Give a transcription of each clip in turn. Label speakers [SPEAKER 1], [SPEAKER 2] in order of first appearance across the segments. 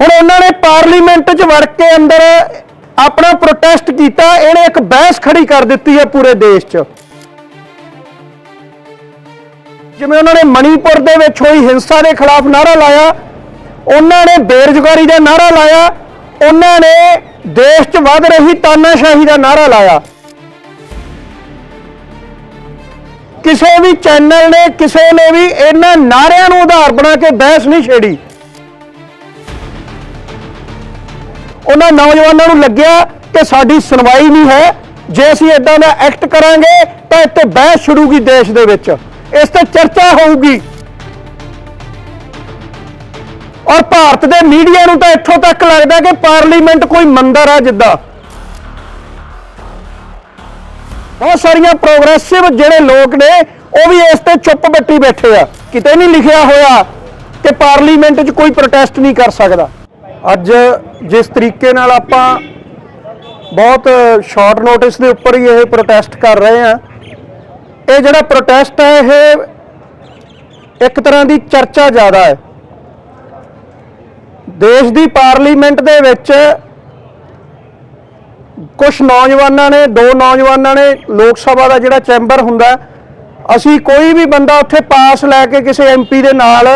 [SPEAKER 1] ਹੁਣ ਉਹਨਾਂ ਨੇ ਪਾਰਲੀਮੈਂਟ 'ਚ ਵੜ ਕੇ ਅੰਦਰ ਆਪਣਾ ਪ੍ਰੋਟੈਸਟ ਕੀਤਾ, ਇਹਨੇ ਇੱਕ ਬਹਿਸ ਖੜੀ ਕਰ ਦਿੱਤੀ ਹੈ ਪੂਰੇ ਦੇਸ਼ 'ਚ। ਜਿਵੇਂ ਉਹਨਾਂ ਨੇ ਮਣੀਪੁਰ ਦੇ ਵਿੱਚ ਹੋਈ ਹਿੰਸਾ ਦੇ ਖਿਲਾਫ ਨਾਰਾ ਲਾਇਆ, ਉਹਨਾਂ ਨੇ ਬੇਰੁਜ਼ਗਾਰੀ ਦਾ ਨਾਰਾ ਲਾਇਆ, ਉਹਨਾਂ ਨੇ ਦੇਸ਼ 'ਚ ਵੱਧ ਰਹੀ ਤਾਨਾਸ਼ਾਹੀ ਦਾ ਨਾਰਾ ਲਾਇਆ। ਕਿਸੇ ਵੀ ਚੈਨਲ ਨੇ, ਕਿਸੇ ਨੇ ਵੀ ਇਹਨਾਂ ਨਾਰਿਆਂ ਨੂੰ ਆਧਾਰ ਬਣਾ ਕੇ ਬਹਿਸ ਨਹੀਂ ਛੇੜੀ। ਉਹਨਾਂ ਨੌਜਵਾਨਾਂ ਨੂੰ ਲੱਗਿਆ ਕਿ ਸਾਡੀ ਸੁਣਵਾਈ ਨਹੀਂ ਹੈ। ਜੇ ਅਸੀਂ ਇਦਾਂ ਦਾ ਐਕਟ ਕਰਾਂਗੇ, ਤਾਂ ਇੱਥੇ ਬਹਿਸ ਛਿੜੂਗੀ ਦੇਸ਼ ਦੇ ਵਿੱਚ। ਇਸ ਤੇ ਚਰਚਾ ਹੋਊਗੀ। ਔਰ ਭਾਰਤ ਦੇ ਮੀਡੀਆ ਨੂੰ ਤਾਂ ਇੱਥੋਂ ਤੱਕ ਲੱਗਦਾ ਕਿ ਪਾਰਲੀਮੈਂਟ ਕੋਈ ਮੰਦਰ ਆ ਜਿੱਦਾਂ। ਬਹੁਤ ਸਾਰੀਆਂ ਪ੍ਰੋਗਰੈਸਿਵ ਜਿਹੜੇ ਲੋਕ ਨੇ, ਉਹ ਵੀ ਇਸ ਤੇ ਚੁੱਪ ਬੱਟੀ ਬੈਠੇ ਆ। ਕਿਤੇ ਨਹੀਂ ਲਿਖਿਆ ਹੋਇਆ ਕਿ ਪਾਰਲੀਮੈਂਟ 'ਚ ਕੋਈ ਪ੍ਰੋਟੈਸਟ ਨਹੀਂ ਕਰ ਸਕਦਾ। ਅੱਜ ਜਿਸ ਤਰੀਕੇ ਨਾਲ ਆਪਾਂ ਬਹੁਤ ਸ਼ਾਰਟ ਨੋਟਿਸ ਦੇ ਉੱਪਰ ਹੀ ਇਹ ਪ੍ਰੋਟੈਸਟ ਕਰ ਰਹੇ ਆ ਇਹ ਜਿਹੜਾ ਪ੍ਰੋਟੈਸਟ ਹੈ, ਇਹ ਇੱਕ ਤਰ੍ਹਾਂ ਦੀ ਚਰਚਾ ਜ਼ਿਆਦਾ ਹੈ। ਦੇਸ਼ ਦੀ ਪਾਰਲੀਮੈਂਟ ਦੇ ਵਿੱਚ ਕੁਝ ਨੌਜਵਾਨਾਂ ਨੇ, ਦੋ ਨੌਜਵਾਨਾਂ ਨੇ ਲੋਕ ਸਭਾ ਦਾ ਜਿਹੜਾ ਚੈਂਬਰ ਹੁੰਦਾ, ਅਸੀਂ ਕੋਈ ਵੀ ਬੰਦਾ ਉੱਥੇ ਪਾਸ ਲੈ ਕੇ ਕਿਸੇ ਐਮਪੀ ਦੇ ਨਾਲ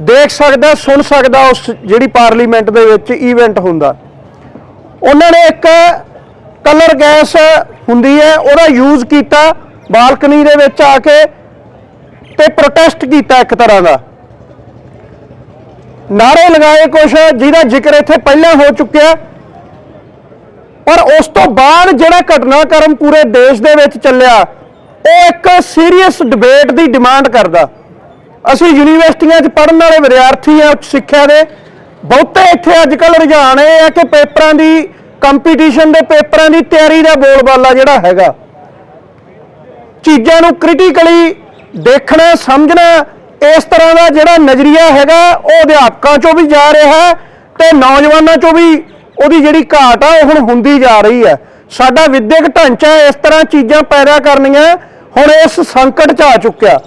[SPEAKER 1] ਦੇਖ ਸਕਦਾ, ਸੁਣ ਸਕਦਾ ਉਸ ਜਿਹੜੀ ਪਾਰਲੀਮੈਂਟ ਦੇ ਵਿੱਚ ਇਵੈਂਟ ਹੁੰਦਾ। ਉਹਨਾਂ ਨੇ ਇੱਕ ਕਲਰ ਗੈਸ ਹੁੰਦੀ ਹੈ, ਉਹਦਾ ਯੂਜ਼ ਕੀਤਾ ਬਾਲਕਨੀ ਦੇ ਵਿੱਚ ਆ ਕੇ ਤੇ ਪ੍ਰੋਟੈਸਟ ਕੀਤਾ ਇੱਕ ਤਰ੍ਹਾਂ ਦਾ। ਨਾਰੇ ਲਗਾਏ ਕੁਛ, ਜਿਹਦਾ ਜ਼ਿਕਰ ਇੱਥੇ ਪਹਿਲਾਂ ਹੋ ਚੁੱਕਿਆ। ਪਰ ਉਸ ਤੋਂ ਬਾਅਦ ਜਿਹੜਾ ਘਟਨਾਕ੍ਰਮ ਪੂਰੇ ਦੇਸ਼ ਦੇ ਵਿੱਚ ਚੱਲਿਆ, ਉਹ ਇੱਕ ਸੀਰੀਅਸ ਡਿਬੇਟ ਦੀ ਡਿਮਾਂਡ ਕਰਦਾ। ਅਸੀਂ ਯੂਨੀਵਰਸਿਟੀਆਂ 'ਚ ਪੜ੍ਹਨ ਵਾਲੇ ਵਿਦਿਆਰਥੀ ਆ ਉੱਚ ਸਿੱਖਿਆ ਦੇ। ਬਹੁਤੇ ਇੱਥੇ ਅੱਜ ਕੱਲ ਰੁਝਾਨ ਇਹ ਆ ਕਿ ਪੇਪਰਾਂ ਦੀ ਕੰਪੀਟੀਸ਼ਨ ਦੇ ਪੇਪਰਾਂ ਦੀ ਤਿਆਰੀ ਦਾ ਬੋਲਬਾਲਾ ਜਿਹੜਾ ਹੈਗਾ। ਚੀਜ਼ਾਂ ਨੂੰ ਕ੍ਰਿਟੀਕਲੀ ਦੇਖਣਾ, ਸਮਝਣਾ, ਇਸ ਤਰ੍ਹਾਂ ਦਾ ਜਿਹੜਾ ਨਜ਼ਰੀਆ ਹੈਗਾ, ਉਹ ਅਧਿਆਪਕਾਂ ਚੋਂ ਵੀ ਜਾ ਰਿਹਾ ਹੈ ਤੇ ਨੌਜਵਾਨਾਂ ਚੋਂ ਵੀ ਉਹਦੀ ਜਿਹੜੀ ਘਾਟ ਆ, ਉਹ ਹੁਣ ਹੁੰਦੀ ਜਾ ਰਹੀ ਹੈ। ਸਾਡਾ ਵਿਦਿਅਕ ਢਾਂਚਾ ਇਸ ਤਰ੍ਹਾਂ ਚੀਜ਼ਾਂ ਪੈਦਾ ਕਰਨੀਆਂ, ਹੁਣ ਇਸ ਸੰਕਟ 'ਚ ਆ ਚੁੱਕਿਆ।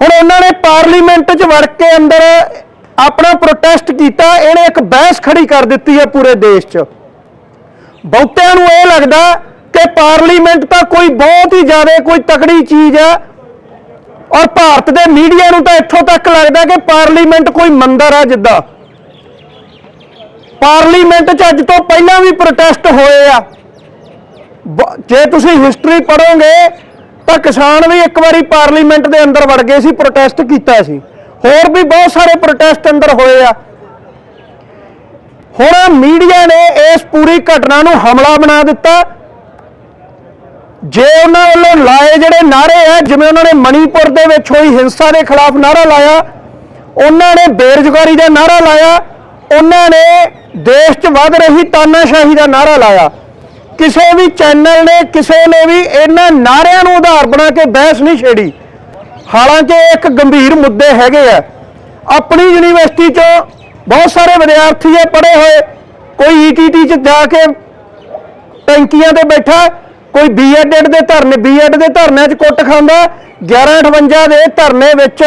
[SPEAKER 1] ਹੁਣ ਉਹਨਾਂ ਨੇ ਪਾਰਲੀਮੈਂਟ 'ਚ ਵੜ ਕੇ ਅੰਦਰ ਆਪਣਾ ਪ੍ਰੋਟੈਸਟ ਕੀਤਾ, ਇਹਨੇ ਇੱਕ ਬਹਿਸ ਖੜੀ ਕਰ ਦਿੱਤੀ ਹੈ ਪੂਰੇ ਦੇਸ਼ 'ਚ। ਬਹੁਤਿਆਂ ਨੂੰ ਇਹ ਲੱਗਦਾ ਕਿ ਪਾਰਲੀਮੈਂਟ ਤਾਂ ਕੋਈ ਬਹੁਤ ਹੀ ਜ਼ਿਆਦਾ ਕੋਈ ਤਕੜੀ ਚੀਜ਼ ਹੈ ਔਰ ਭਾਰਤ ਦੇ ਮੀਡੀਆ ਨੂੰ ਤਾਂ ਇੱਥੋਂ ਤੱਕ ਲੱਗਦਾ ਕਿ ਪਾਰਲੀਮੈਂਟ ਕੋਈ ਮੰਦਰ ਆ ਜਿੱਦਾਂ। ਪਾਰਲੀਮੈਂਟ 'ਚ ਅੱਜ ਤੋਂ ਪਹਿਲਾਂ ਵੀ ਪ੍ਰੋਟੈਸਟ ਹੋਏ ਆ। ਜੇ ਤੁਸੀਂ ਹਿਸਟਰੀ ਪੜ੍ਹੋਗੇ ਤਾਂ ਕਿਸਾਨ ਵੀ ਇੱਕ ਵਾਰੀ ਪਾਰਲੀਮੈਂਟ ਦੇ ਅੰਦਰ ਵੜ ਗਏ ਸੀ ਪ੍ਰੋਟੈਸਟ ਕੀਤਾ ਸੀ। ਹੋਰ ਵੀ ਬਹੁਤ ਸਾਰੇ ਪ੍ਰੋਟੈਸਟ ਅੰਦਰ ਹੋਏ ਆ। ਹੁਣ ਮੀਡੀਆ ਨੇ ਇਸ ਪੂਰੀ ਘਟਨਾ ਨੂੰ ਹਮਲਾ ਬਣਾ ਦਿੱਤਾ। ਜੇ ਉਹਨਾਂ ਵੱਲੋਂ ਲਾਏ ਜਿਹੜੇ ਨਾਰੇ ਆ, ਜਿਵੇਂ ਉਹਨਾਂ ਨੇ ਮਣੀਪੁਰ ਦੇ ਵਿੱਚ ਹੋਈ ਹਿੰਸਾ ਦੇ ਖਿਲਾਫ ਨਾਰਾ ਲਾਇਆ, ਉਹਨਾਂ ਨੇ ਬੇਰੁਜ਼ਗਾਰੀ ਦਾ ਨਾਰਾ ਲਾਇਆ, ਉਹਨਾਂ ਨੇ ਦੇਸ਼ 'ਚ ਵੱਧ ਰਹੀ ਤਾਨਾਸ਼ਾਹੀ ਦਾ ਨਾਰਾ ਲਾਇਆ। ਕਿਸੇ ਵੀ ਚੈਨਲ ਨੇ, ਕਿਸੇ ਨੇ ਵੀ ਇਹਨਾਂ ਨਾਰਿਆਂ ਨੂੰ ਆਧਾਰ ਬਣਾ ਕੇ ਬਹਿਸ ਨਹੀਂ ਛੇੜੀ। ਹਾਲਾਂਕਿ ਇੱਕ ਗੰਭੀਰ ਮੁੱਦੇ ਹੈਗੇ ਆ। ਆਪਣੀ ਯੂਨੀਵਰਸਿਟੀ 'ਚੋਂ ਬਹੁਤ ਸਾਰੇ ਵਿਦਿਆਰਥੀ ਇਹ ਪੜ੍ਹੇ ਹੋਏ। ਕੋਈ ਈਟੀਟੀ 'ਚ ਜਾ ਕੇ ਟੈਂਕੀਆਂ ਤੇ ਬੈਠਾ, ਕੋਈ ਬੀਐਡ ਦੇ ਧਰਨੇ ਬੀਐਡ ਦੇ ਧਰਨੇ 'ਚ ਕੁੱਟ ਖਾਂਦਾ 1158 ਦੇ ਧਰਨੇ ਵਿੱਚ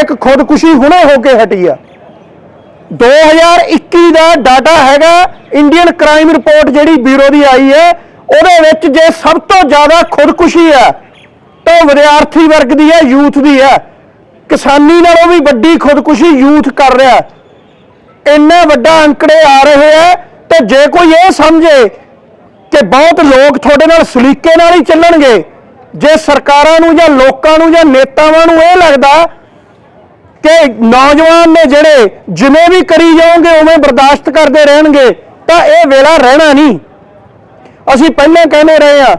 [SPEAKER 1] ਇੱਕ ਖੁਦਕੁਸ਼ੀ ਹੁਣੇ ਹੋ ਕੇ ਹਟੀ ਆ। 2021 ਦਾ ਡਾਟਾ ਹੈਗਾ ਇੰਡੀਅਨ ਕ੍ਰਾਈਮ ਰਿਪੋਰਟ ਜਿਹੜੀ ਬਿਊਰੋ ਦੀ ਆਈ ਹੈ, ਉਹਦੇ ਵਿੱਚ ਜੇ ਸਭ ਤੋਂ ਜ਼ਿਆਦਾ ਖੁਦਕੁਸ਼ੀ ਹੈ, ਤਾਂ ਉਹ ਵਿਦਿਆਰਥੀ ਵਰਗ ਦੀ ਹੈ ਯੂਥ ਦੀ ਹੈ ਕਿਸਾਨੀ ਨਾਲੋਂ ਵੀ ਵੱਡੀ ਖੁਦਕੁਸ਼ੀ ਯੂਥ ਕਰ ਰਿਹਾ ਹੈ। ਇੰਨਾ ਵੱਡਾ ਅੰਕੜੇ ਆ ਰਹੇ ਹੈ, ਤੇ ਜੇ ਕੋਈ ਇਹ ਸਮਝੇ ਕਿ ਬਹੁਤ ਲੋਕ ਤੁਹਾਡੇ ਨਾਲ ਸਲੀਕੇ ਨਾਲ ਹੀ ਚੱਲਣਗੇ, ਜੇ ਸਰਕਾਰਾਂ ਨੂੰ ਜਾਂ ਲੋਕਾਂ ਨੂੰ ਜਾਂ ਨੇਤਾਵਾਂ ਨੂੰ ਇਹ ਲੱਗਦਾ ਕਿ ਨੌਜਵਾਨ ਨੇ ਜਿਹੜੇ ਜਿਵੇਂ ਵੀ ਕਰੀ ਜਾਓਗੇ, ਉਵੇਂ ਬਰਦਾਸ਼ਤ ਕਰਦੇ ਰਹਿਣਗੇ, ਤਾਂ ਇਹ ਵੇਲਾ ਰਹਿਣਾ ਨਹੀਂ। ਅਸੀਂ ਪਹਿਲਾਂ ਕਹਿੰਦੇ ਰਹੇ ਆ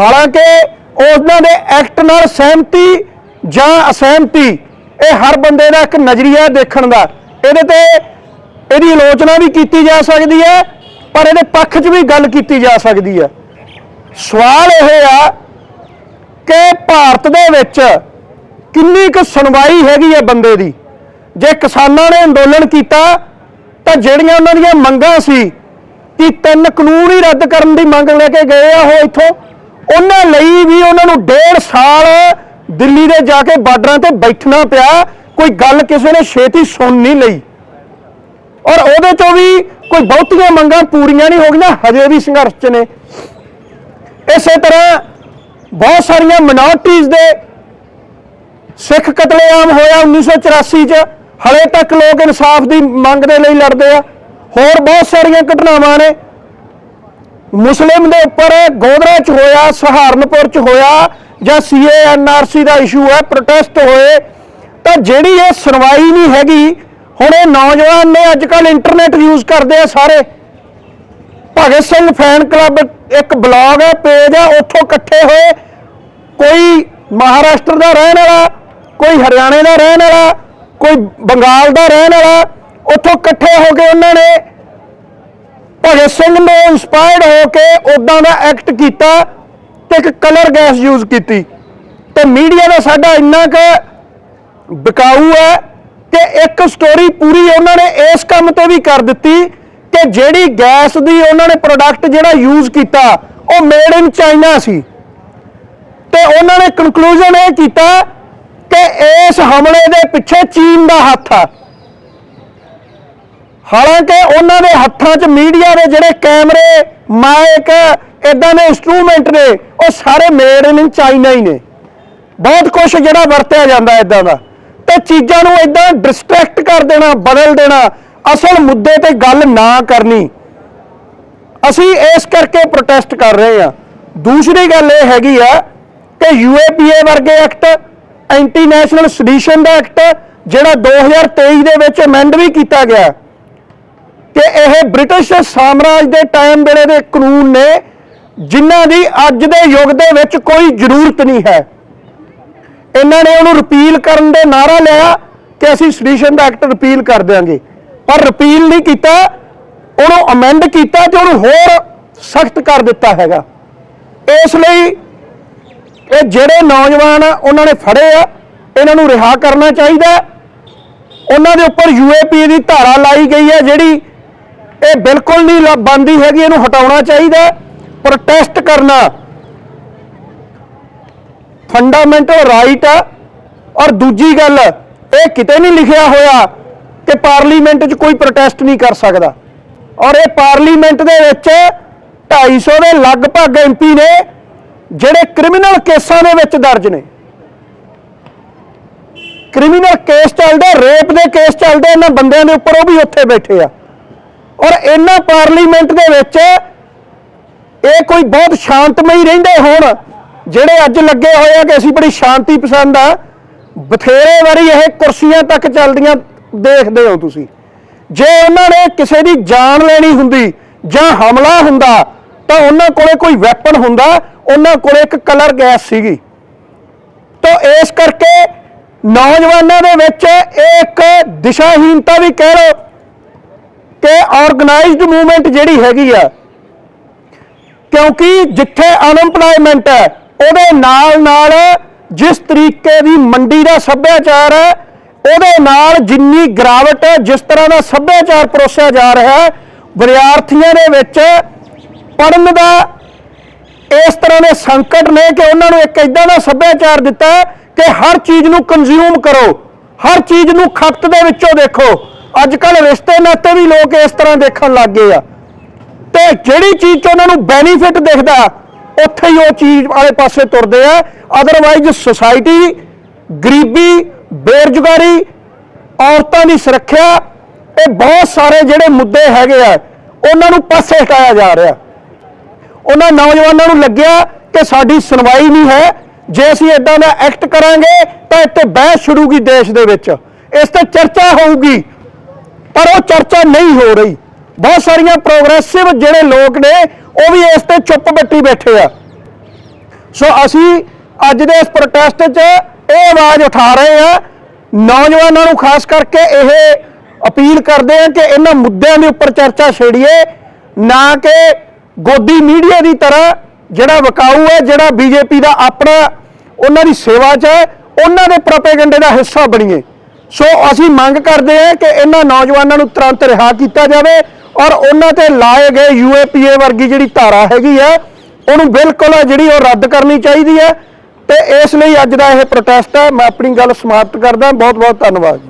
[SPEAKER 1] ਹਾਲਾਂਕਿ ਉਹਨਾਂ ਦੇ ਐਕਟ ਨਾਲ ਸਹਿਮਤੀ ਜਾਂ ਅਸਹਿਮਤੀ, ਇਹ ਹਰ ਬੰਦੇ ਦਾ ਇੱਕ ਨਜ਼ਰੀਆ ਦੇਖਣ ਦਾ। ਇਹਦੇ ਤੇ ਇਹਦੀ ਆਲੋਚਨਾ ਵੀ ਕੀਤੀ ਜਾ ਸਕਦੀ ਹੈ, ਪਰ ਇਹਦੇ ਪੱਖ 'ਚ ਵੀ ਗੱਲ ਕੀਤੀ ਜਾ ਸਕਦੀ ਹੈ। ਸਵਾਲ ਇਹ ਆ ਕਿ ਭਾਰਤ ਦੇ ਵਿੱਚ ਕਿੰਨੀ ਕੁ ਸੁਣਵਾਈ ਹੈਗੀ ਹੈ ਬੰਦੇ ਦੀ? ਜੇ ਕਿਸਾਨਾਂ ਨੇ ਅੰਦੋਲਨ ਕੀਤਾ, ਤਾਂ ਜਿਹੜੀਆਂ ਉਹਨਾਂ ਦੀਆਂ ਮੰਗਾਂ ਸੀ ਕਿ ਤਿੰਨ ਕਾਨੂੰਨ ਹੀ ਰੱਦ ਕਰਨ ਦੀ ਮੰਗ ਲੈ ਕੇ ਗਏ ਆ ਉਹ ਇੱਥੋਂ, ਉਹਨਾਂ ਲਈ ਵੀ ਉਹਨਾਂ ਨੂੰ ਡੇਢ ਸਾਲ ਦਿੱਲੀ ਦੇ ਜਾ ਕੇ ਬਾਰਡਰਾਂ ਤੇ ਬੈਠਣਾ ਪਿਆ, ਕੋਈ ਗੱਲ ਕਿਸੇ ਨੇ ਛੇਤੀ ਸੁਣ ਨਹੀਂ ਲਈ। ਔਰ ਉਹਦੇ ਚੋਂ ਵੀ ਕੋਈ ਬਹੁਤੀਆਂ ਮੰਗਾਂ ਪੂਰੀਆਂ ਨਹੀਂ ਹੋ ਗਈਆਂ, ਹਜੇ ਵੀ ਸੰਘਰਸ਼ 'ਚ ਨੇ। ਇਸੇ ਤਰ੍ਹਾਂ ਬਹੁਤ ਸਾਰੀਆਂ ਮਿਨੋਰਟੀਜ਼ ਦੇ ਸਿੱਖ ਕਤਲੇਆਮ ਹੋਇਆ 1984 ਚ। ਹਲੇ ਤੱਕ ਲੋਕ ਇਨਸਾਫ ਦੀ ਮੰਗ ਦੇ ਲਈ ਲੜਦੇ ਆ। ਹੋਰ ਬਹੁਤ ਸਾਰੀਆਂ ਘਟਨਾਵਾਂ ਨੇ। ਮੁਸਲਿਮ ਦੇ ਉੱਪਰ ਗੋਦਰਾ ਚ ਹੋਇਆ, ਸਹਾਰਨਪੁਰ ਚ ਹੋਇਆ ਜਾਂ ਸੀਏ ਐਨਆਰਸੀ ਦਾ ਇਸ਼ੂ ਹੈ ਪ੍ਰੋਟੈਸਟ ਹੋਏ, ਤਾਂ ਜਿਹੜੀ ਇਹ ਸੁਣਵਾਈ ਨਹੀਂ ਹੈਗੀ, ਹੁਣ ਇਹ ਨੌਜਵਾਨ ਨੇ ਅੱਜ ਕੱਲ ਇੰਟਰਨੈਟ ਯੂਜ਼ ਕਰਦੇ ਆ ਸਾਰੇ। ਭਗਤ ਸਿੰਘ ਫੈਨ ਕਲੱਬ ਇੱਕ ਬਲੌਗ ਹੈ ਪੇਜ ਹੈ, ਉੱਥੋਂ ਇਕੱਠੇ ਹੋਏ, ਕੋਈ ਮਹਾਰਾਸ਼ਟਰ ਦਾ ਰਹਿਣ ਵਾਲਾ ਕੋਈ ਹਰਿਆਣੇ ਦਾ ਰਹਿਣ ਵਾਲਾ, ਕੋਈ ਬੰਗਾਲ ਦਾ ਰਹਿਣ ਵਾਲਾ, ਉੱਥੋਂ ਇਕੱਠੇ ਹੋ ਕੇ ਉਹਨਾਂ ਨੇ ਭਗਤ ਸਿੰਘ ਨੂੰ ਇਨਸਪਾਇਰਡ ਹੋ ਕੇ ਉਦਾਂ ਦਾ ਐਕਟ ਕੀਤਾ ਤੇ ਇੱਕ ਕਲਰ ਗੈਸ ਯੂਜ਼ ਕੀਤੀ। ਤੇ ਮੀਡੀਆ ਦਾ ਸਾਡਾ ਇੰਨਾ ਕੁ ਬਿਕਾਊ ਹੈ ਕਿ ਇੱਕ ਸਟੋਰੀ ਪੂਰੀ ਉਹਨਾਂ ਨੇ ਇਸ ਕੰਮ ਤੇ ਵੀ ਕਰ ਦਿੱਤੀ ਕਿ ਜਿਹੜੀ ਗੈਸ ਦੀ ਉਹਨਾਂ ਨੇ ਪ੍ਰੋਡਕਟ ਜਿਹੜਾ ਯੂਜ਼ ਕੀਤਾ, ਉਹ ਮੇਡ ਇਨ ਚਾਈਨਾ ਸੀ। ਤੇ ਉਹਨਾਂ ਨੇ ਕਨਕਲੂਜਨ ਇਹ ਕੀਤਾ ਕਿ ਇਸ ਹਮਲੇ ਦੇ ਪਿੱਛੇ ਚੀਨ ਦਾ ਹੱਥ ਆ। ਹਾਲਾਂਕਿ ਉਹਨਾਂ ਦੇ ਹੱਥਾਂ 'ਚ ਮੀਡੀਆ ਦੇ ਜਿਹੜੇ ਕੈਮਰੇ, ਮਾਈਕ ਇਦਾਂ ਦੇ ਇਨਸਟਰੂਮੈਂਟ ਨੇ, ਉਹ ਸਾਰੇ ਮੇਡ ਇਨ ਚਾਈਨਾ ਹੀ ਨੇ। ਬਹੁਤ ਕੁਝ ਜਿਹੜਾ ਵਰਤਿਆ ਜਾਂਦਾ ਇਦਾਂ ਦਾ। ਤੇ ਚੀਜ਼ਾਂ ਨੂੰ ਇਦਾਂ ਡਿਸਟਰੈਕਟ ਕਰ ਦੇਣਾ, ਬਦਲ ਦੇਣਾ, ਅਸਲ ਮੁੱਦੇ ਤੇ ਗੱਲ ਨਾ ਕਰਨੀ। ਅਸੀਂ ਇਸ ਕਰਕੇ ਪ੍ਰੋਟੈਸਟ ਕਰ ਰਹੇ ਹਾਂ। ਦੂਸਰੀ ਗੱਲ ਇਹ ਹੈਗੀ ਆ ਕਿ ਯੂਏਪੀਏ ਵਰਗੇ ਐਕਟ ਐਂਟੀ ਨੈਸ਼ਨਲ ਸੈਡੀਸ਼ਨ ਦਾ ਐਕਟ ਜਿਹੜਾ 2023 ਦੇ ਵਿੱਚ ਅਮੈਂਡ ਵੀ ਕੀਤਾ ਗਿਆ। ਕਿ ਇਹ ਬ੍ਰਿਟਿਸ਼ ਸਾਮਰਾਜ ਦੇ ਟਾਈਮ ਵੇਲੇ ਦੇ ਕਾਨੂੰਨ ਨੇ, ਜਿਨ੍ਹਾਂ ਦੀ ਅੱਜ ਦੇ ਯੁੱਗ ਦੇ ਵਿੱਚ ਕੋਈ ਜ਼ਰੂਰਤ ਨਹੀਂ ਹੈ। ਇਹਨਾਂ ਨੇ ਉਹਨੂੰ ਰਿਪੀਲ ਕਰਨ ਦੇ ਨਾਰਾ ਲਿਆ ਕਿ ਅਸੀਂ ਸੈਡੀਸ਼ਨ ਦਾ ਐਕਟ ਰਿਪੀਲ ਕਰ ਦਿਆਂਗੇ। ਪਰ ਰਿਪੀਲ ਨਹੀਂ ਕੀਤਾ, ਉਹਨੂੰ ਅਮੈਂਡ ਕੀਤਾ ਤੇ ਉਹਨੂੰ ਹੋਰ ਸਖਤ ਕਰ ਦਿੱਤਾ ਹੈਗਾ। ਇਸ ਲਈ ਇਹ ਜਿਹੜੇ ਨੌਜਵਾਨ ਆ, ਉਹਨਾਂ ਨੇ ਫੜੇ ਆ ਇਹਨਾਂ ਨੂੰ ਰਿਹਾ ਕਰਨਾ ਚਾਹੀਦਾ ਉਹਨਾਂ ਦੇ ਉੱਪਰ ਯੂਏਪੀ ਦੀ ਧਾਰਾ ਲਾਈ ਗਈ ਹੈ ਜਿਹੜੀ ਇਹ ਬਿਲਕੁਲ ਨਹੀਂ ਲਾ- ਬਣਦੀ ਹੈਗੀ ਇਹਨੂੰ ਹਟਾਉਣਾ ਚਾਹੀਦਾ ਪ੍ਰੋਟੈਸਟ ਕਰਨਾ। ਫੰਡਾਮੈਂਟਲ ਰਾਈਟ ਆ। ਔਰ ਦੂਜੀ ਗੱਲ ਇਹ ਕਿਤੇ ਨਹੀਂ ਲਿਖਿਆ ਹੋਇਆ ਕਿ ਪਾਰਲੀਮੈਂਟ 'ਚ ਕੋਈ ਪ੍ਰੋਟੈਸਟ ਨਹੀਂ ਕਰ ਸਕਦਾ। ਔਰ ਇਹ ਪਾਰਲੀਮੈਂਟ ਦੇ ਵਿੱਚ 250 ਦੇ ਲਗਭਗ ਐਮਪੀ ਨੇ ਜਿਹੜੇ ਕ੍ਰਿਮੀਨਲ ਕੇਸਾਂ ਦੇ ਵਿੱਚ ਦਰਜ ਨੇ। ਕ੍ਰਿਮੀਨਲ ਕੇਸ ਚੱਲਦੇ ਰੇਪ ਦੇ ਕੇਸ ਚੱਲਦੇ ਇਹਨਾਂ ਬੰਦਿਆਂ ਦੇ ਉੱਪਰ ਉਹ ਵੀ ਉੱਥੇ ਬੈਠੇ ਆ। ਔਰ ਇਹਨਾਂ ਪਾਰਲੀਮੈਂਟ ਦੇ ਵਿੱਚ ਇਹ ਕੋਈ ਬਹੁਤ ਸ਼ਾਂਤਮਈ ਰਹਿੰਦੇ ਹੋਣ, ਜਿਹੜੇ ਅੱਜ ਲੱਗੇ ਹੋਏ ਆ ਕਿ ਅਸੀਂ ਬੜੀ ਸ਼ਾਂਤੀ ਪਸੰਦ ਆ, ਬਥੇਰੇ ਵਾਰੀ ਇਹ ਕੁਰਸੀਆਂ ਤੱਕ ਚੱਲਦੀਆਂ ਦੇਖਦੇ ਹੋ ਤੁਸੀਂ। ਜੇ ਉਹਨਾਂ ਨੇ ਕਿਸੇ ਦੀ ਜਾਨ ਲੈਣੀ ਹੁੰਦੀ ਜਾਂ ਹਮਲਾ ਹੁੰਦਾ, ਤਾਂ ਉਹਨਾਂ ਕੋਲੇ ਕੋਈ ਵੈਪਨ ਹੁੰਦਾ ਉਹਨਾਂ ਕੋਲ ਇੱਕ ਕਲਰ ਗੈਸ ਸੀਗੀ। ਤਾਂ ਇਸ ਕਰਕੇ ਨੌਜਵਾਨਾਂ ਦੇ ਵਿੱਚ ਇਹ ਇੱਕ ਦਿਸ਼ਾਹੀਨਤਾ ਵੀ ਕਹਿ ਲਓ ਕਿ ਆਰਗੇਨਾਈਜ਼ਡ ਮੂਵਮੈਂਟ ਜਿਹੜੀ ਹੈਗੀ ਆ, ਕਿਉਂਕਿ ਜਿੱਥੇ ਅਨਐਮਪਲੋਇਮੈਂਟ ਹੈ, ਉਹਦੇ ਨਾਲ ਨਾਲ ਜਿਸ ਤਰੀਕੇ ਦੀ ਮੰਡੀ ਦਾ ਸੱਭਿਆਚਾਰ ਹੈ, ਉਹਦੇ ਨਾਲ ਜਿੰਨੀ ਗਿਰਾਵਟ ਹੈ, ਜਿਸ ਤਰ੍ਹਾਂ ਦਾ ਸੱਭਿਆਚਾਰ ਪਰੋਸਿਆ ਜਾ ਰਿਹਾ ਹੈ ਵਿਦਿਆਰਥੀਆਂ ਦੇ ਵਿੱਚ ਪੜਨ ਦਾ ਇਸ ਤਰ੍ਹਾਂ ਦੇ ਸੰਕਟ ਨੇ ਕਿ ਉਹਨਾਂ ਨੂੰ ਇੱਕ ਇਦਾਂ ਦਾ ਸੱਭਿਆਚਾਰ ਦਿੱਤਾ ਕਿ ਹਰ ਚੀਜ਼ ਨੂੰ ਕੰਜ਼ਿਊਮ ਕਰੋ, ਹਰ ਚੀਜ਼ ਨੂੰ ਖਪਤ ਦੇ ਵਿੱਚੋਂ ਦੇਖੋ। ਅੱਜ ਕੱਲ ਰਿਸ਼ਤੇ ਨਾਤੇ ਵੀ ਲੋਕ ਇਸ ਤਰ੍ਹਾਂ ਦੇਖਣ ਲੱਗ ਗਏ ਆ। ਤੇ ਜਿਹੜੀ ਚੀਜ਼ 'ਚ ਉਹਨਾਂ ਨੂੰ ਬੈਨੀਫਿਟ ਦਿਖਦਾ, ਉੱਥੇ ਹੀ ਉਹ ਚੀਜ਼ ਵਾਲੇ ਪਾਸੇ ਤੁਰਦੇ ਆ। ਅਦਰਵਾਈਜ਼ ਸੁਸਾਇਟੀ ਗਰੀਬੀ, ਬੇਰੁਜ਼ਗਾਰੀ, ਔਰਤਾਂ ਦੀ ਸੁਰੱਖਿਆ, ਇਹ ਬਹੁਤ ਸਾਰੇ ਜਿਹੜੇ ਮੁੱਦੇ ਹੈਗੇ ਆ, ਉਹਨਾਂ ਨੂੰ ਪਾਸੇ ਹਟਾਇਆ ਜਾ ਰਿਹਾ। ਉਹਨਾਂ ਨੌਜਵਾਨਾਂ ਨੂੰ ਲੱਗਿਆ ਕਿ ਸਾਡੀ ਸੁਣਵਾਈ ਨਹੀਂ ਹੈ। ਜੇ ਅਸੀਂ ਇਦਾਂ ਦਾ ਐਕਟ ਕਰਾਂਗੇ, ਤਾਂ ਇੱਥੇ ਬਹਿਸ ਛੁੜੂਗੀ ਦੇਸ਼ ਦੇ ਵਿੱਚ। ਇਸ ਤੇ ਚਰਚਾ ਹੋਊਗੀ, ਪਰ ਉਹ ਚਰਚਾ ਨਹੀਂ ਹੋ ਰਹੀ। ਬਹੁਤ ਸਾਰੀਆਂ ਪ੍ਰੋਗਰੈਸਿਵ ਜਿਹੜੇ ਲੋਕ ਨੇ, ਉਹ ਵੀ ਇਸ ਤੇ ਚੁੱਪ ਬੱਟੀ ਬੈਠੇ ਆ। ਸੋ ਅਸੀਂ ਅੱਜ ਦੇ ਇਸ ਪ੍ਰੋਟੈਸਟ 'ਚ ਇਹ ਆਵਾਜ਼ ਉਠਾ ਰਹੇ ਆ। ਨੌਜਵਾਨਾਂ ਨੂੰ ਖਾਸ ਕਰਕੇ ਇਹ ਅਪੀਲ ਕਰਦੇ ਆ ਕਿ ਇਹਨਾਂ ਮੁੱਦਿਆਂ ਦੇ ਉੱਪਰ ਚਰਚਾ ਛੇੜੀਏ, ਨਾ ਕਿ ਗੋਦੀ ਮੀਡੀਆ ਦੀ ਤਰ੍ਹਾਂ ਜਿਹੜਾ ਵਕਾਊ ਹੈ, ਜਿਹੜਾ ਬੀਜੇਪੀ ਦਾ ਆਪਣਾ ਉਹਨਾਂ ਦੀ ਸੇਵਾ 'ਚ ਹੈ, ਉਹਨਾਂ ਦੇ ਪ੍ਰੋਪੇਗੈਂਡੇ ਦਾ ਹਿੱਸਾ ਬਣੀਏ। ਸੋ ਅਸੀਂ ਮੰਗ ਕਰਦੇ ਹਾਂ ਕਿ ਇਹਨਾਂ ਨੌਜਵਾਨਾਂ ਨੂੰ ਤੁਰੰਤ ਰਿਹਾ ਕੀਤਾ ਜਾਵੇ ਔਰ ਉਹਨਾਂ ਤੇ ਲਾਏ ਗਏ ਯੂਏਪੀਏ ਵਰਗੀ ਜਿਹੜੀ ਧਾਰਾ ਹੈਗੀ ਹੈ ਉਹਨੂੰ ਬਿਲਕੁਲ ਜਿਹੜੀ ਉਹ ਰੱਦ ਕਰਨੀ ਚਾਹੀਦੀ ਹੈ ਤੇ ਇਸ ਲਈ ਅੱਜ ਦਾ ਇਹ ਪ੍ਰੋਟੈਸਟ ਹੈ। ਮੈਂ ਆਪਣੀ ਗੱਲ ਸਮਾਪਤ ਕਰਦਾ। ਬਹੁਤ ਬਹੁਤ ਧੰਨਵਾਦ।